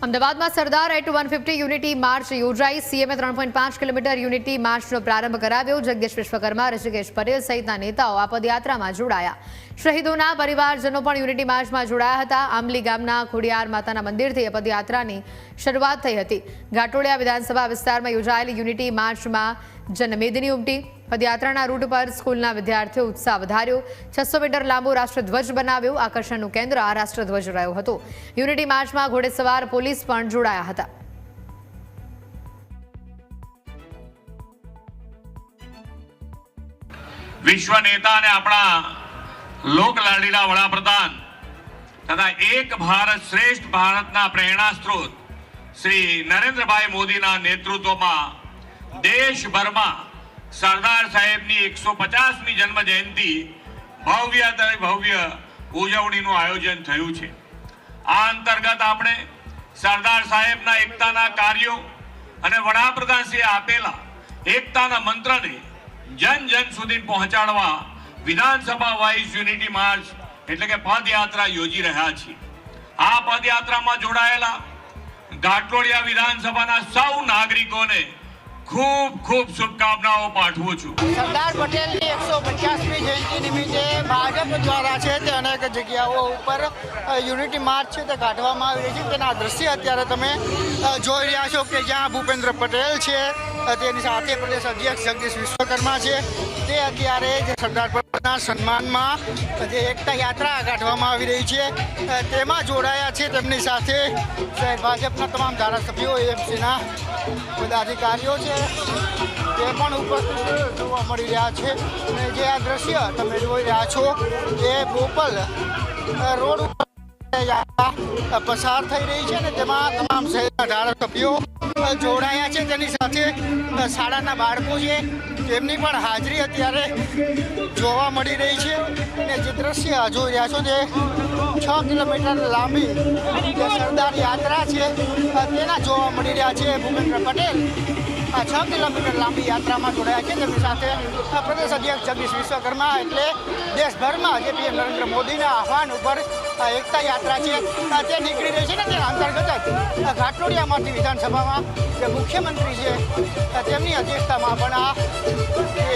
અમદાવાદમાં Sardar at one fifty unity march યોજાઈ. સીએમએ ત્રણ પોઈન્ટ પાંચ કિલોમીટર યુનિટી માર્ચનો પ્રારંભ કરાવ્યો. જગદીશ વિશ્વકર્મા, ઋષિકેશ પટેલ સહિતના નેતાઓ આ પદયાત્રામાં જોડાયા. શહીદોના પરિવારજનો પણ યુનિટી માર્ચમાં જોડાયા હતા. આંબલી ગામના ખોડિયાર માતાના મંદિરથી પદયાત્રાની શરૂઆત થઈ હતી. ઘાટોડિયા વિધાનસભા વિસ્તારમાં યોજાયેલી યુનિટી માર્ચમાં જનમેદની ઉમટી. પદયાત્રાના રૂટ પર સ્કૂલના વિદ્યાર્થીઓ ઉત્સાહ વધાર્યો. છસો મીટર લાંબો રાષ્ટ્રધ્વજ બનાવ્યો. આકર્ષણનું કેન્દ્ર આ રાષ્ટ્રધ્વજ રહ્યો હતો. યુનિટી માર્ચમાં ઘોડેસવાર પોલીસ પણ જોડાયા હતા. વિશ્વ નેતા અને આપણા લોક લાડીલા વડાપ્રધાન તથા એક ભારત શ્રેષ્ઠ ભારતના પ્રેરણા સ્ત્રોત શ્રી નરેન્દ્રભાઈ મોદીના નેતૃત્વમાં દેશભરમાં સરદાર સાહેબની એકસો પચાસમી જન્મ જયંતિ ભવ્ય ભવ્ય ઉજવણીનું આયોજન થયું છે. આ અંતર્ગત આપણે સરદાર સાહેબના એકતાના કાર્યો અને વડાપ્રધાનશ્રીએ આપેલા એકતાના મંત્રને જન જન સુધી પહોંચાડવા વિધાનસભા વાઇઝ યુનિટી માર્ચ, એટલે કે પદયાત્રા યોજી રહ્યા છીએ. આ પદયાત્રામાં જોડાયેલા ઘાટલોડિયા વિધાનસભાના સૌ નાગરિકોને ખૂબ ખૂબ શુભકામનાઓ પાઠવું છું. સરદાર પટેલની એકસો પચાસમી જયંતિ નિમિત્તે ભાજપ દ્વારા છે તે અનેક જગ્યાઓ ઉપર યુનિટી માર્ચ છે તે કાઢવામાં આવી રહી છે. તેના દ્રશ્ય અત્યારે તમે જોઈ રહ્યા છો કે જ્યાં ભૂપેન્દ્ર પટેલ છે તેની સાથે પ્રદેશ અધ્યક્ષ જગદીશ વિશ્વકર્મા છે. તે અત્યારે જે સરદાર પટેલના સન્માનમાં જે એકતા યાત્રા કાઢવામાં આવી રહી છે. તેમાં જોડાયા છે તેમની સાથે ભાજપના તમામ ધારાસભ્યો એમસીના પદાધિકારીઓ છે. તે પણ ઉપસ્થિત જોવા મળી રહ્યા છે. અને જે આ દ્રશ્ય તમે જોઈ રહ્યા છો, એ બોપલ રોડ ઉપર પસાર થઈ રહી છે અને તેમાં તમામ શહેરના ધારાસભ્યો જોડાયા છે. તેની સાથે શાળાના બાળકો છે. તેમની પણ હાજરી અત્યારે જોવા મળી રહી છે. અને જે દ્રશ્ય જોઈ રહ્યા છો તે છ કિલોમીટર લાંબી જે સરદાર યાત્રા છે તેના જોવા મળી રહ્યા છે. ભૂપેન્દ્ર પટેલ આ છ કિલોમીટર લાંબી યાત્રામાં જોડાયા છે. તેમની સાથે પ્રદેશ અધ્યક્ષ જગદીશ વિશ્વકર્મા એટલે દેશભરમાં જે પીએમ નરેન્દ્ર મોદીના આહવાન ઉપર એકતા યાત્રા છે. તે નીકળી રહી છે ને તે અંતર્ગત જ. ઘાટલોડિયામાંથી વિધાનસભામાં જે મુખ્યમંત્રી છે તેમની અધ્યક્ષતામાં પણ આ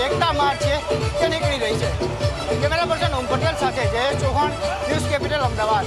એકતા માર્ચ છે તે નીકળી રહી છે. કેમેરા પર્સન ઓમ પટેલ સાથે જયેશ ચૌહાણ, ન્યૂઝ કેપિટલ અમદાવાદ.